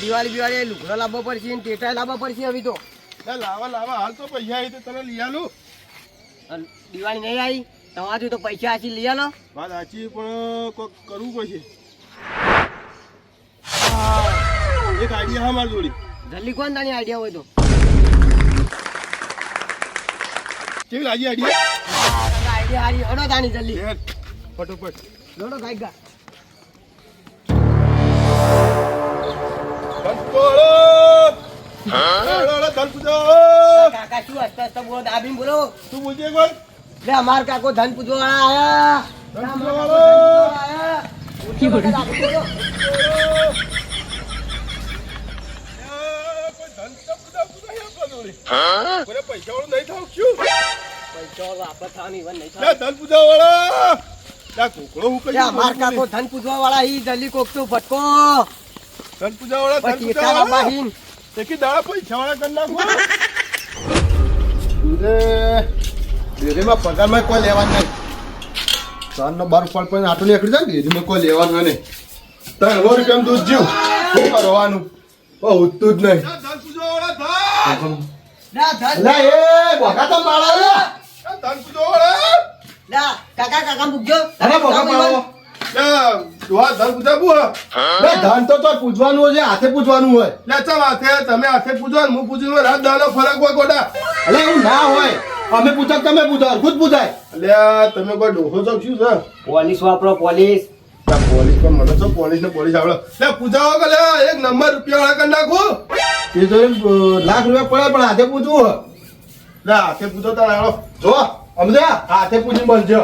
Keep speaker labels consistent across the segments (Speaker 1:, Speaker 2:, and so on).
Speaker 1: દિવાળી બિવાળી લુગડો લાવવો પડશે ને ટેટા લાવવા પડશે હવે તો.
Speaker 2: લાવા લાવા. હાલ તો પૈસા આવી તો તને લઈ આલું.
Speaker 1: દિવાળી નહીં આવી? તમારાથી તો પૈસા આછી લઈ આલો.
Speaker 2: વાત સાચી પણ કોક કરવું પડશે. એક આઈડિયા હા મારી જોડી.
Speaker 1: જલ્દી કોણ તારી આઈડિયા હોય તો?
Speaker 2: કેવી લાગી આઈડિયા
Speaker 1: આઈડિયા હારી હડો તાની જલ્દી.
Speaker 2: ફટોફટ.
Speaker 1: લોડો ગાઈ ગા. કાકા શું હસતા હસતા બોલો દાબીને બોલો
Speaker 2: શું બોલજે એક વાર?
Speaker 1: લે અમાર કાકો ધન પૂજવા વાળા આયા
Speaker 2: ધન પૂજવા વાળા. તો? પૈસા તો ફટકો પૂજા
Speaker 1: વાળા
Speaker 2: ધન
Speaker 1: પૂજા વાળા
Speaker 2: બાહીન. પૂજાવાળા.
Speaker 1: હીન.
Speaker 2: પૈસા વાળા પૈસાવાળા નાખો. લે, ડેરીમાં પગારમાં કોઈ લેવાનું નહીં. સાંજનો બાર ફળ પણ આટલું નીકળી જાય ને ડેરીમાં કોઈ લેવાનું નહીં. ત્રણ કેમ દૂધ જીવ. શું કરવાનું? બહુ ઉઠતું જ નહીં.
Speaker 1: લે,
Speaker 2: એ તો
Speaker 1: કાકા કાકા મૂકજો.
Speaker 2: અરે દોહા ધન પૂજાવું લે ધન તો તો પૂજવાનું છે હાથે પૂજવાનું હોય. લે ચમ હાથે? તમે હાથે પૂજવાનું હું પૂજવાનું રાત દાનો ફરક હોય ગોડા.
Speaker 3: અલે હું ના હોય. અમે પૂછા તમે પૂછા ખુદ પૂછાય.
Speaker 2: અલ્યા તમે કોઈ ડોહો છો શું છે?
Speaker 1: પોલીસ વાપરો પોલીસ.
Speaker 2: પોલીસ પણ મને તો પોલીસ ને પોલીસ આવડે. લે પૂજાવો કે લે એક નંબર રૂપિયા વાળા કરી નાખો.
Speaker 3: એ તો લાખ રૂપિયા પડે પણ હાથે પૂછવું હે.
Speaker 2: લે હાથે પૂજો તારે આવો
Speaker 3: જો સમજ્યા? હાથે પૂછી બનજો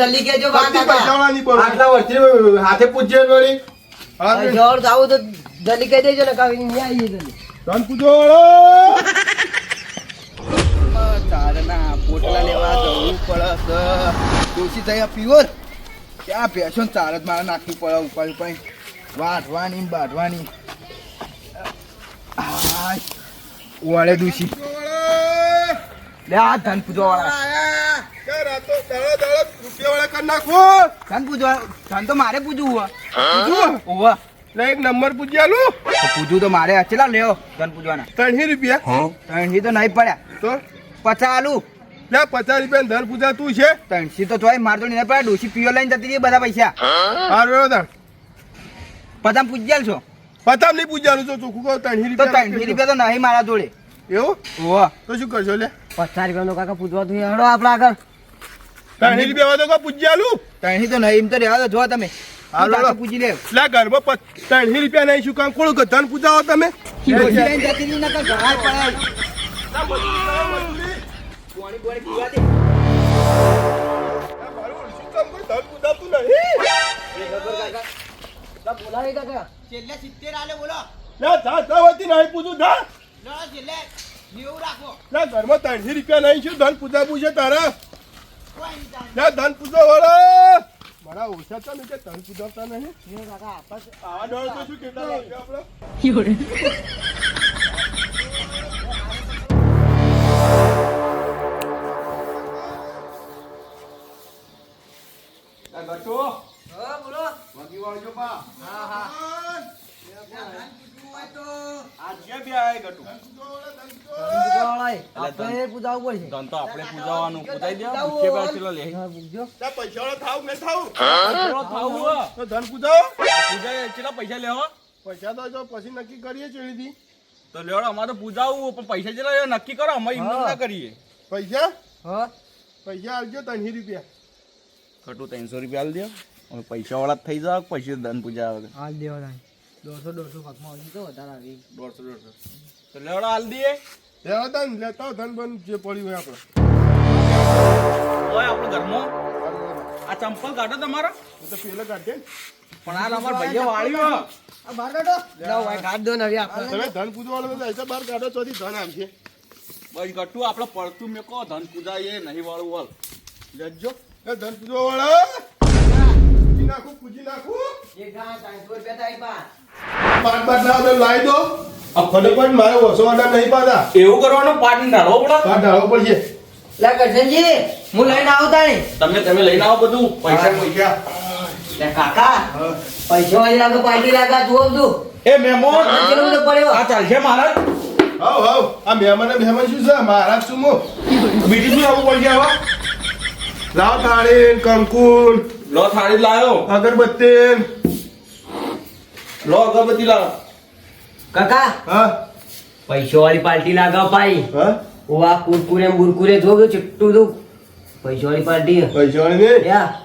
Speaker 1: જલ્દી કેજો
Speaker 3: હાથે પૂછજે વળી.
Speaker 2: હા તે
Speaker 1: પૈસા વાળું થાવું તો જલ્દી કહી દેજો ને કાકા અહીંયા આવીએ જલ્દી.
Speaker 2: ધન પૂજો વાળો.
Speaker 4: પોટલા લેવા જવું પડે ડોસી થયા પીવો ક્યાં ત્યાં ને ચાર જ મારે નાખવી પડે ઉપર ઉપર વાઢવાની ને બાઢવાની. વળે. દૂસી લે આ ધન પૂજો વાળા
Speaker 2: કે રાતો દાડા દાડા રૂપિયા વાળા કરી નાખો
Speaker 4: ધન પૂજવા તો મારે પૂજવું હોય
Speaker 2: એક નંબર પૂજી આલું.
Speaker 4: પૂજવું તો મારે ચલા લેવો પૂજવાના.
Speaker 2: ત્રણસી રૂપિયા.
Speaker 4: ત્રણસી તો નહીં પડ્યા.
Speaker 2: તો?
Speaker 4: પચા આલુ.
Speaker 2: લે પચાસ રૂપિયા ધન પૂજા તું છે.
Speaker 4: ત્રણસી તો થોય માર તો નહીં પડ્યા. ડોસી પીઓ લઈને જતી રહી બધા પૈસા.
Speaker 2: હાર તાર
Speaker 4: પચાસ પૂજી આલશો
Speaker 2: પતામ નહીં પૂજ્યાલું તો ચોખ્ખું કહો ત્રણસી રૂપિયા
Speaker 4: ત્રણસી રૂપિયા તો નહીં મારા જોડે.
Speaker 2: એવું? તો શું કરશો લે?
Speaker 1: પચાસ રૂપિયાનો કાકા પૂજવા તો હેડો આપણા આગળ.
Speaker 2: ત્રણસી રૂપિયા વાળો કો પૂજી આલું
Speaker 4: તો નહીં એમ તો રહેવા જો તમે. જાતે લે
Speaker 2: લે ઘરમાં પ- ત્રણસી રૂપિયા નહીં શું કામ? કોણ ધન પૂજાવો તમે?
Speaker 4: ડોસી લઈને જતી રહી નકર ઘાય પડે પાણી પાણી પીવા દે.
Speaker 2: મારું શું કામ કોઈ ધન પૂજાતું નહીં
Speaker 1: બોલાવે કાકા
Speaker 4: છેલ્લે સિત્તેર આલે બોલો
Speaker 2: લે જા જા વતી નહીં પૂછું ઘરમાં ત્રણસી રૂપિયા નહીં શું? ધન તારા. લે ધન પૂજો વાળો. મારા ઓછા છે ને કે ધન પૂજાવતા નહીં. આવા ડોળ તો શું કેટલા આપણે?
Speaker 1: પૂજાવવું પડશે.
Speaker 5: ધન તો આપણે પૂજાવાનું પૂજાઈ દે
Speaker 1: પૂજાવું હોય.
Speaker 5: પેલા ચલો લે.
Speaker 1: હા, પૂજજો.
Speaker 2: લે પૈસા વાળો થાવ મેં થાવ?
Speaker 5: ચલો થાવું હો.
Speaker 2: તો ધન પૂજાવો.
Speaker 5: પૂજાય કેટલા પૈસા લેવો
Speaker 2: પૈસા તો જો પછી નક્કી કરીએ ચેડીથી
Speaker 5: તો લેવડો અમારે પૂજાવું પણ પૈસા કેટલા નક્કી કરો અમે એમ ના કરીએ.
Speaker 2: પૈસા?
Speaker 1: હા.
Speaker 2: પૈસા આવજો ત્રણસો રૂપિયા.
Speaker 5: ખટું ત્રણસો રૂપિયા આલ દો. અમે પૈસા વાળા થઈ જાવ પછી ધન પૂજા આવે
Speaker 1: હાલ દેવા દોઢસો દોઢસો ભાગમાં આવી તો વધારે આવી.
Speaker 5: દોઢસો દોઢસો. તો લેવડો હાલ દઈએ
Speaker 2: લેવા તા ને લેતા ધન બન જે પડ્યું હોય આપણે.
Speaker 5: ઓય આપણો ઘરમાં? આ ચંપલ કાઢો તમારા.
Speaker 2: હું તો પેલો કાઢે
Speaker 5: પણ આ અમારા ભાઈઓ વાળ્યો
Speaker 1: આ બહાર કાઢો. લાવ ભાઈ કાઢ દો ને હવે આપણે.
Speaker 2: તમે ધન પૂજવા વાળો તો ऐसा બહાર કાઢો ચોથી ધન આવશે.
Speaker 5: બસ ગટુ આપણે પડતું મેં કહો ધન પૂજાય એ નહીં વાળું વાળ
Speaker 2: જજો એ ધન પૂજવા વાળા પૂજી નાખું પૂજી નાખું.
Speaker 1: એક ગાં ત્રણસો રૂપિયા થાય પા
Speaker 2: પાંચ પાંચ ના તમે લાવી દો. આ ફટાફટ મારે ઓછો ઓર્ડર નહીં પાતા
Speaker 5: એવું કરવાનું પાટણ ઢાળવો પડે.
Speaker 2: પાંચ ઢાળવો પડશે.
Speaker 1: લે કરશનજી હું લઈને આવતા તાણી.
Speaker 5: તમે તમે લઈને આવો બધું. પૈસા
Speaker 2: પૈસા
Speaker 1: લે કાકા પૈસા વાળી લાગે પાર્ટી લાગે જુઓ બધું.
Speaker 5: એ
Speaker 1: પડ્યો.
Speaker 5: આ ચાલશે મહારાજ
Speaker 2: હાવ હાવ. આ મહેમાન મહેમાન શું છે? મહારાજ શું મો?
Speaker 5: બીજું શું આવવું પડશે હવે
Speaker 2: લાવ થાળી કંકુલ.
Speaker 5: લો થાળી લાયો.
Speaker 2: અગરબત્તી.
Speaker 5: લો અગરબત્તી લાવો.
Speaker 1: કાકા
Speaker 2: હા?
Speaker 1: પૈસો વાળી પાર્ટી લાગાવ પાઈ
Speaker 2: હા?
Speaker 1: ઓવા કુરકુરે મુરકુરે બુરકુરે જો કે પૈસો વાળી પાર્ટી.
Speaker 2: પૈસો વાળી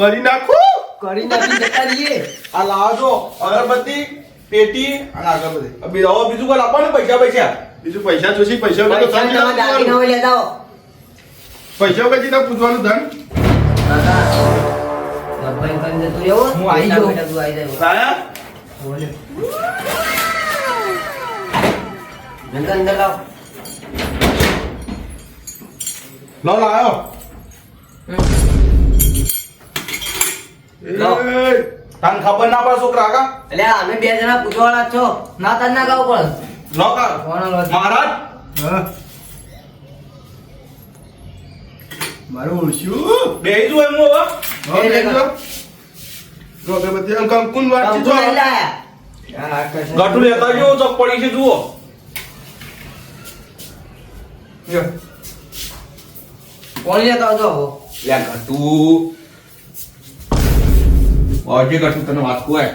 Speaker 2: કરી નાખો?
Speaker 1: કરી નાખી જતા રહીએ.
Speaker 5: આ લાવો અગરબત્તી પેટી અને અગરબત્તી. બીજો બીજું કોઈ ને પૈસા પૈસા.
Speaker 2: બીજું પૈસા જોશી પૈસા તો
Speaker 1: તમે લેતા
Speaker 2: પૈસા પછી તો પૂછવાનું ધન?
Speaker 1: કાકા લગભગ કરીને જતું રહેવું.
Speaker 5: હું આઈ જાઉં.
Speaker 1: તું આઈ જાય.
Speaker 5: લાયા
Speaker 1: બોલે. નંદન અંદર લાવ.
Speaker 5: લો લાયો તને ખબર ના પડે છોકરા કા?
Speaker 1: એટલે અમે બે જણા પૂછવાળા જ છો. ના તને ના ગાવ પણ
Speaker 5: લો કા? મહારાજ?
Speaker 2: હા. મારું ઓળખ્યું
Speaker 5: બે જ હોય હવે
Speaker 2: જો. જો જો.
Speaker 5: ગટુ લેતા જો ચોક પડી છે જુઓ
Speaker 1: કોણ લેતા હવે?
Speaker 5: લે ગટુ ઓજે ગટુ તને વાત કોય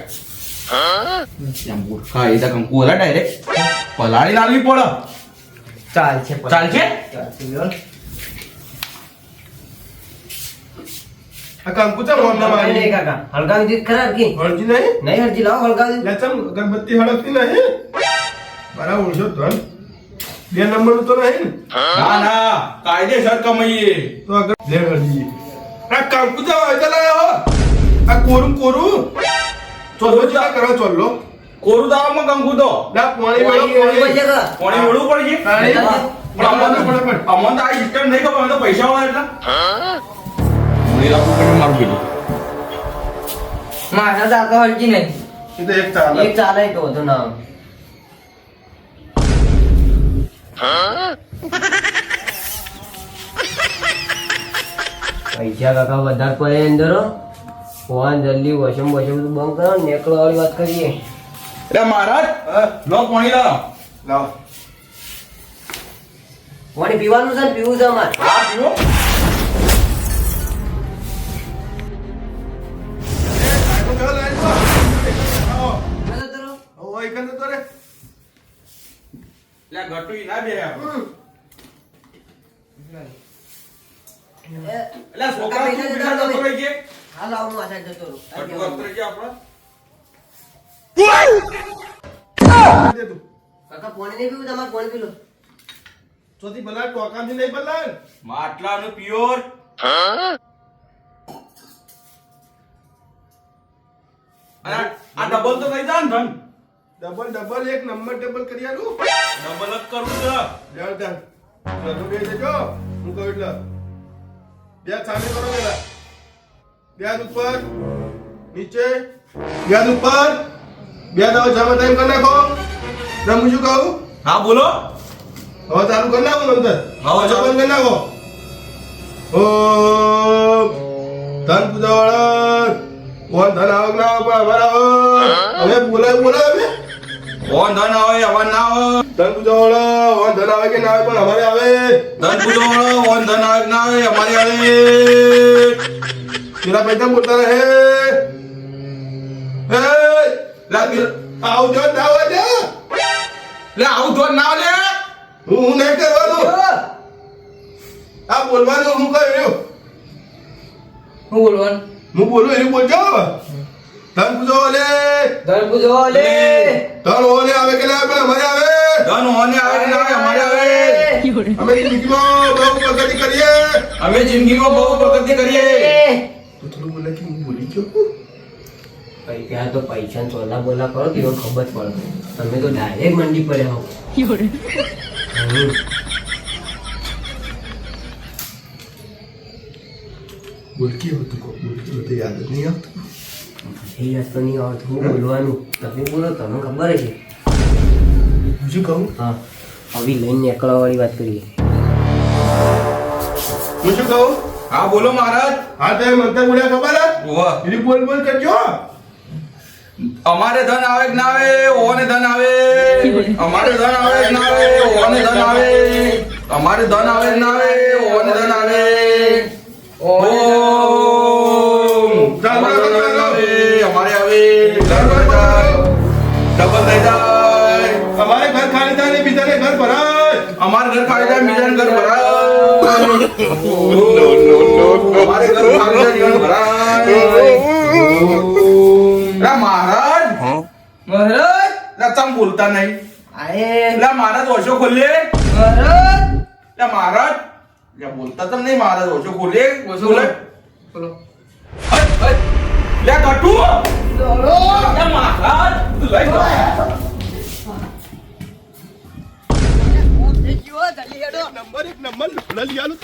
Speaker 5: એમ મૂર્ખા એ તો કંકુ ડાયરેક્ટ પલાળી લાવવી પડે
Speaker 1: ચાલશે.
Speaker 5: ચાલશે?
Speaker 1: ચાલશે, લ્યો.
Speaker 2: આ કંકુ ચમ હોમ ના
Speaker 1: નહીં,
Speaker 2: મારી
Speaker 1: કાકા. હળગાવી ખરા કી?
Speaker 2: હળજી નહીં?
Speaker 1: નહીં હરજી લાવો હળગાવી
Speaker 2: લે ચમ અગરબત્તી હળગતી નહીં. મારા ઓળશો ધન. બે નંબર તો નહીં ને?
Speaker 5: ના ના કાયદેસર કમાઈએ.
Speaker 2: તો અગર લે હળજી આ કંકુ ચમ હોય તો લાયો. આ કોરું કોરું? ચોલ્લો ચા કરો ચોલ્લો?
Speaker 5: કોરું દાવામાં કંકુ તો
Speaker 2: ના પાણી
Speaker 1: પડશે
Speaker 2: પાણી.
Speaker 5: વળવું પડશે?
Speaker 2: પાણી
Speaker 5: અમને તો- આ સિસ્ટમ નહીં ખબર તો પૈસા વાળા એટલે. મને લાગુ પડે મારું બીજું
Speaker 1: મારા તો આખો હરજી નહીં.
Speaker 2: એ તો એક ચાલે
Speaker 1: એક ચાલે તો વધુ ના. પૈસા કાકા વધારે પડે અંદર હો. ફોન જલ્દી વોશમ વોશમ બધું બંધ કરો નેકળો વાળી વાત કરીએ.
Speaker 5: અરે મહારાજ લો પાણી લાવો
Speaker 2: લાવો
Speaker 1: પાણી પીવાનું છે પીવું છે અમારે.
Speaker 5: હા પીવો.
Speaker 2: આવો, એક તો રે.
Speaker 5: લે ઈ ના બે એટલે છોકરા તું બીજા
Speaker 1: જતા રહો.
Speaker 5: ગયા
Speaker 1: હાલ આવું હું જતો રહું.
Speaker 5: ગટુ અત્રે ગયા આપણે?
Speaker 1: કાકા પાણી નહીં પીવું તમારે પાણી પી લો.
Speaker 2: ચોથી ભલા નહીં ભલા
Speaker 5: માટલાનું પ્યોર. આ ડબલ તો થઈ જાય ને ધન.
Speaker 2: ડબલ ડબલ એક નંબર ડબલ કરી આલું.
Speaker 5: ડબલ જ કરું છે.
Speaker 2: જાણ જાણ બધું બે દેજો હું કહું એટલે. બે સામે કરો પેલા. બે ઉપર નીચે. બે ઉપર. બે દાવ જમા ટાઈમ કરી નાખો. રમું છું કહું.
Speaker 5: હા બોલો.
Speaker 2: હવે ચાલુ કરી નાખો નંતર
Speaker 5: હવે ચાલુ.
Speaker 2: કરી નાખો. ઓ ધન પૂજા વાળા કોણ ધન આવક ના આવક અમારા હવે બોલાય બોલાય
Speaker 5: ઓન ધન આવે અવાજ ના આવે
Speaker 2: ધન પૂજાવાળા ઓમ ધન આવે કે ના આવે પણ અમારે આવે.
Speaker 5: ધન પૂજો ઓન ધન આવે ના આવે અમારી આવે.
Speaker 2: પેલા પૈસા બોલતા રહે. એ આવું આવજો ના આવજો
Speaker 5: લે આવું ધોન ના આવે લે
Speaker 2: હું હું નહીં કરવાનું. આ બોલવાનું હું કહ્યું રહ્યું
Speaker 1: હું બોલવાનું?
Speaker 2: હું બોલું એનું બોલજો. ધન પૂજો ઓલે.
Speaker 1: ધન પૂજો ઓલે.
Speaker 2: ધન ઓલે આવે કે ના આવે? પણ આવે.
Speaker 5: ધન ઓને આવે કે ના આવે? આવે.
Speaker 2: અમે જિંદગીમાં બહુ પ્રગતિ કરીએ.
Speaker 5: અમે જિંદગીમાં બહુ પ્રગતિ કરીએ.
Speaker 2: તો થોડું બોલે કે હું બોલી ગયો?
Speaker 1: ભાઈ ત્યાં તો પૈસા ચોલા બોલા કરો કે ખબર જ પડે. તમે તો ડાયરેક્ટ મંડી પડ્યા હો.
Speaker 2: બોલકી હતું બોલકી હતું યાદ નહીં આવતું.
Speaker 1: એ યાદ તો નહીં આવતું. હું બોલવાનું? તમે બોલો તમને ખબર છે?
Speaker 2: બીજું કહું?
Speaker 1: હા. આવી લઈને નીકળવા વાળી વાત કરીએ.
Speaker 2: હું શું કહું?
Speaker 5: હા બોલો મહારાજ.
Speaker 2: હા તે મંતર બોલ્યા ખબર હે
Speaker 5: ઓવા
Speaker 2: એની બોલ બોલ કરજો. અમારે ધન આવે કે ના આવે? ઓને ધન આવે. અમારે ધન આવે કે ના આવે? ઓને ધન આવે. અમારે ધન આવે કે ના આવે? ઓને ધન આવે. ઓમ
Speaker 3: ભરાય
Speaker 2: અમારે ઘર ખાલી જાય બીજાને ઘર ભરાય અમારે ઘર ખાલી જાય બીજાને ભરાય લા મહારાજ
Speaker 6: મહારાજ
Speaker 2: લા ચમ બોલતા નહીં
Speaker 6: આએ
Speaker 2: લા મહારાજ ઓછો ખોલે
Speaker 6: મહારાજ
Speaker 2: લા મહારાજ લા બોલતા તમ નહીં મહારાજ ઓછો ખોલે
Speaker 6: ઓછો
Speaker 2: ખોલે
Speaker 6: બોલો
Speaker 2: હટ, હટ. લા કટુ લા મહારાજ તું લઈ જા.
Speaker 3: નંબર એક નંબર લઈ આલું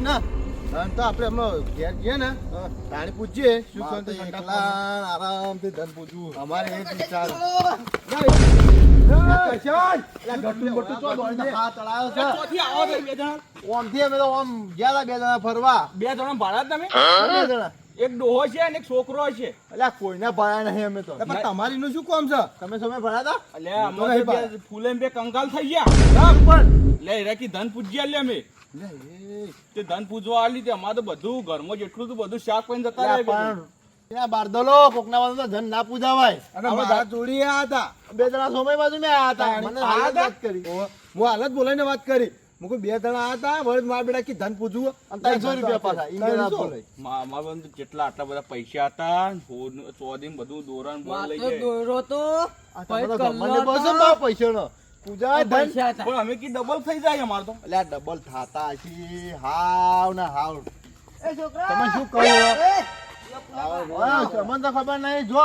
Speaker 3: ના તો આપણે ને ગયા હતા બે જણા ફરવા
Speaker 5: બે જણા ભાડા તમે
Speaker 3: બે જણા
Speaker 5: એક ડોહો છે અને એક છોકરો છે.
Speaker 3: એટલે કોઈને ભરાયા નહીં અમે તો. પણ તમારી નું શું કામ છે? તમે સમય ભરાયા હતા
Speaker 5: એટલે અમે ફૂલે બે કંકાલ થઈ ગયા. લે હીરાકી ધન પૂજ્યા લે અમે. તે ધન પૂજવા આલી તે અમારે તો બધું ઘરમાં જેટલું તો બધું શાક પાણી જતા રહે
Speaker 3: ત્યાં બારદલો કોકના તો ધન ના પૂજાવાય.
Speaker 5: અને
Speaker 3: બધા
Speaker 5: મારા
Speaker 3: જોડી આ હતા. બે જણા સમય બાજુ મેં આવ્યા હતા. મને વાત કરી. હું હાલત બોલાઈને વાત કરી. હું બે જણા હતા વળી મારા બેટા કી ધન પૂજવું અને ત્રણસો રૂપિયા પાછા ઈ ના બોલાય
Speaker 5: મારા બંધ જેટલા આટલા બધા પૈસા હતા ચોદીન બધું દોરણ બોલ લઈ જાય.
Speaker 3: આ તમે તો ગમનને બસો ભાવ પૈસાનો. પૂજા ધન.
Speaker 5: પણ અમે કી ડબલ થઈ જાય અમારે તો.
Speaker 3: એટલે ડબલ થાતા હાવ ને હાવ. તમે શું કહો તમને તો ખબર નહીં. જો.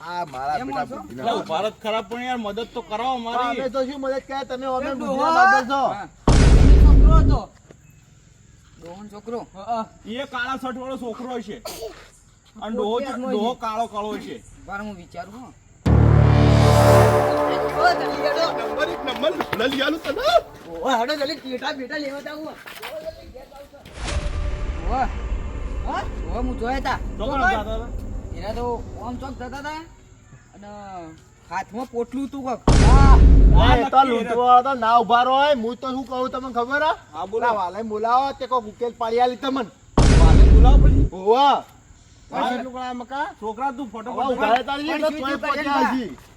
Speaker 3: આ મારા બેટા બુદ્ધિના
Speaker 5: એટલે ભારત ખરાબ પણ યાર મદદ તો કરાવો
Speaker 3: અમે તો શું મદદ કરે? તમે અમે બુદ્ધિના બાદલ છો.
Speaker 5: એ કાળા શર્ટ વાળો છોકરો છે. અને ડોહો ડોહો કાળો કાળો છે.
Speaker 3: નંબર એક નંબર લઈ આલું તને
Speaker 5: છોકરો જતા હતા.
Speaker 4: એના તો ઓમ ચોક જતા હતા અને હાથમાં પોટલું તું કક.
Speaker 3: તો લૂંટવા તો ના ઊભા રહો હું તો શું કહું તમને ખબર હા?
Speaker 5: બોલા.
Speaker 3: વાલે બોલાવો તે કોક ઉકેલ પાડી આલી તમને.
Speaker 5: વાલે બોલાવો પછી.
Speaker 3: મકા?
Speaker 5: છોકરા તું
Speaker 3: ફોટો.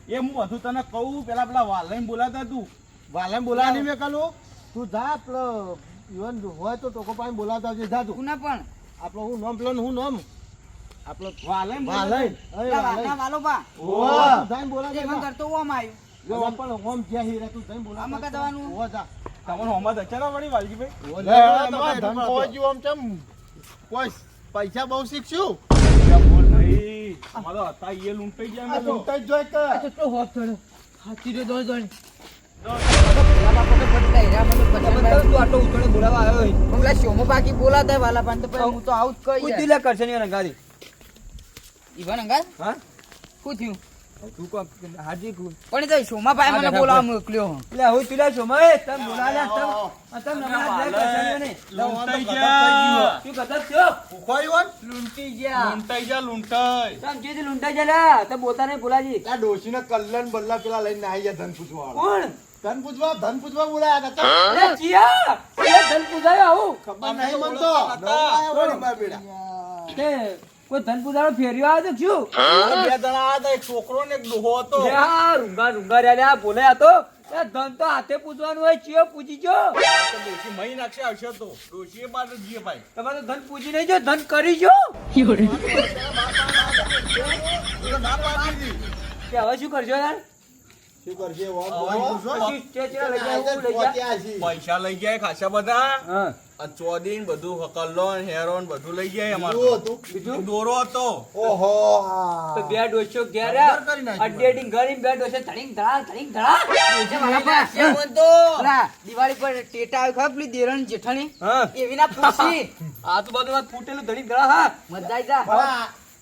Speaker 5: એ હું વધુ તને કહું પેલા પેલા વાલાઈને બોલાતા તું.
Speaker 3: વાલે બોલાવાની મેં કલું તું. જા પેલો હોય તો ટોકો પાણી જા તું.
Speaker 4: પણ?
Speaker 3: આપણો હું નોમ પેલો હું નામ? આપણો
Speaker 5: વાલાઈને
Speaker 3: વાલે વાલે
Speaker 4: વાલો બા.
Speaker 3: ઓવા. જઈને બોલાવજે
Speaker 4: એ કરતો ઓમ આવ્યું
Speaker 3: જો પણ ઓમ જ્યાં હીરા તું જઈને બોલાવતા
Speaker 4: આમાં ક્યાં જવાનું?
Speaker 3: જા.
Speaker 5: તમને હોમાં દચારા વળી વાલજીભાઈ
Speaker 3: લે, તમારે ધન પહોંચ્યું આમ ચમ? કોઈ પૈસા બહુ શીખશું?
Speaker 5: બોલ નહીં અમારો હતા એ લૂંટાઈ ગયા
Speaker 3: આ
Speaker 5: અમે તો.
Speaker 3: જોઈ કે
Speaker 4: હોપ થયો હાથી રે પેલા શોમો બાકી બોલાતા વાલા પણ તો હું તો આવું જ કહી
Speaker 6: કરશે ને ગાડી.
Speaker 4: ઈવન અંગા
Speaker 6: હા?
Speaker 4: શું થયું?
Speaker 6: તું કો હાજી કુ
Speaker 4: પણ તો શોમા ભાઈ મને બોલાવા મોકલ્યો
Speaker 6: એટલે હું તુલા મે તમ બોલાયા તમ તમ નમા લે કરશે ને
Speaker 5: લૂંટાઈ ગયા.
Speaker 6: તું કદત છો
Speaker 3: ઉખોયું
Speaker 6: લૂંટી ગયા.
Speaker 5: લૂંટાઈ ગયા લૂંટાઈ.
Speaker 6: તમ જે લૂંટાઈ ગયા તે બોતા ને બોલાજી.
Speaker 3: આ ડોશીને કલ્લન બલ્લા પેલા લઈને આવી ગયા ધન પૂછવા
Speaker 6: કોણ?
Speaker 3: ધન પૂછવા ધન પૂછવા બોલાયા હતા
Speaker 6: એ કિયા એ ધન પૂજાયો આવું.
Speaker 3: ખબર નહીં મન તો.
Speaker 6: તે કોઈ ધન પૂજાનો ફેર્યો આવ્યો તો
Speaker 5: બે જણા હતા એક છોકરો ને એક ડોહો હતો.
Speaker 6: યાર રૂંગા રૂંગા રહ્યા બોલે આ તો. એ ધન તો હાથે પૂજવાનું હોય ચિયો પૂજી જો.
Speaker 5: તો ડોશી મહી નાખશે આવશે તો. ડોશીએ બાર જીએ ભાઈ
Speaker 6: તમારે ધન પૂજી નહીં જો ધન કરી જો. કે હવે શું કરજો યાર?
Speaker 5: પૈસા લઈ ગયા ખાસા બધા? ચોદીન બધું કલ્લોન હેરોન બધું લઈ ગયા
Speaker 3: શું
Speaker 5: બીજું દોરો હતો.
Speaker 3: ઓહો
Speaker 6: તો બે ડોસો ઘેર. અડેડિંગ ગરીબ બે ડોસો ધડીંગ ધડા ધડીંગ ધડા
Speaker 4: દિવાળી પર ટેટા આવ્યો ખબર પેલી દેરણ જેઠાણી?
Speaker 6: હા.
Speaker 4: એવી ના પૂછી.
Speaker 6: આ તો બધું ફૂટેલું ધડીંગ ધડા હા.
Speaker 4: મજા આવી જા.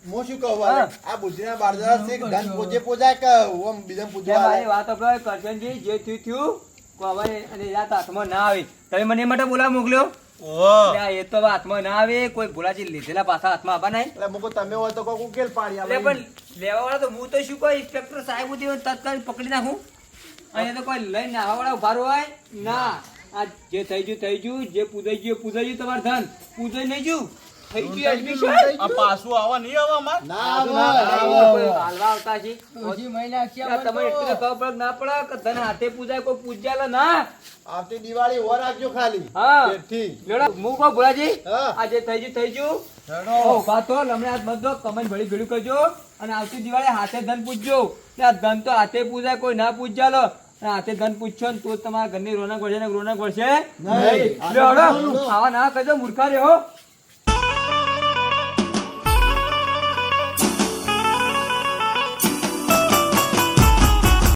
Speaker 3: પણ શું કહું આ બુદ્ધિના બારદારા શીખ ધન પોજે પોજાય કે ઓમ બીજાને પૂજવા
Speaker 6: મારી વાત આપણે કરશનજી જે થયું થયું કોઈ હવે અને યાદ હાથમાં ના આવે. તમે મને માટે બોલાવા મોકલ્યો? એ તો હાથમાં ના આવે કોઈ ભોલાજી લીધેલા પાછા હાથમાં આવવા નહીં.
Speaker 2: એટલે મુકો તમે હોય તો કોક ઉકેલ પાડી આવે
Speaker 6: પણ લેવા વાળા તો હું તો શું ઇન્સ્પેક્ટર સાહેબ તત્કાલ પકડી નાખું. અહીંયા તો કોઈ લઈને આવવા વાળા ઊભા હોય ના. આ જે થઈ ગયું થઈ ગયું જે પૂજાઈ ગયું પૂજાઈ ગયું તમારું ધન. પૂજાઈ નહીં ગયું? થઈ ગયું admission.
Speaker 3: આ પાછું આવા નહીં આવા અમાર?
Speaker 6: કોઈ હાલવા આવતા છે.
Speaker 4: હજી મહિના છે
Speaker 6: આ એટલું ખબર ના પડે? કે ધન હાથે પૂજાય કોઈ પૂજ્યા ના?
Speaker 2: આવતી દિવાળી ઓર રાખજો ખાલી.
Speaker 6: હા.
Speaker 2: તેથી
Speaker 6: લેવડો, હું કહું ભોલાજી
Speaker 2: હા.
Speaker 6: થઈ ગયું થઈ ગયું. ઓ ઊભા લમણે હાથ બધો કમેન્ટ ભળી ભેળું કરજો. અને આવતી દિવાળી હાથે ધન પૂજજો. કે આ ધન તો હાથે પૂજાય કોઈ ના પૂજ્યા લો. હાથે ધન પૂછો ને તો તમારા ઘરની રોનક વળશે ને રોનક વળશે? નહીં. આવા ના કરજો મૂર્ખા રહ્યો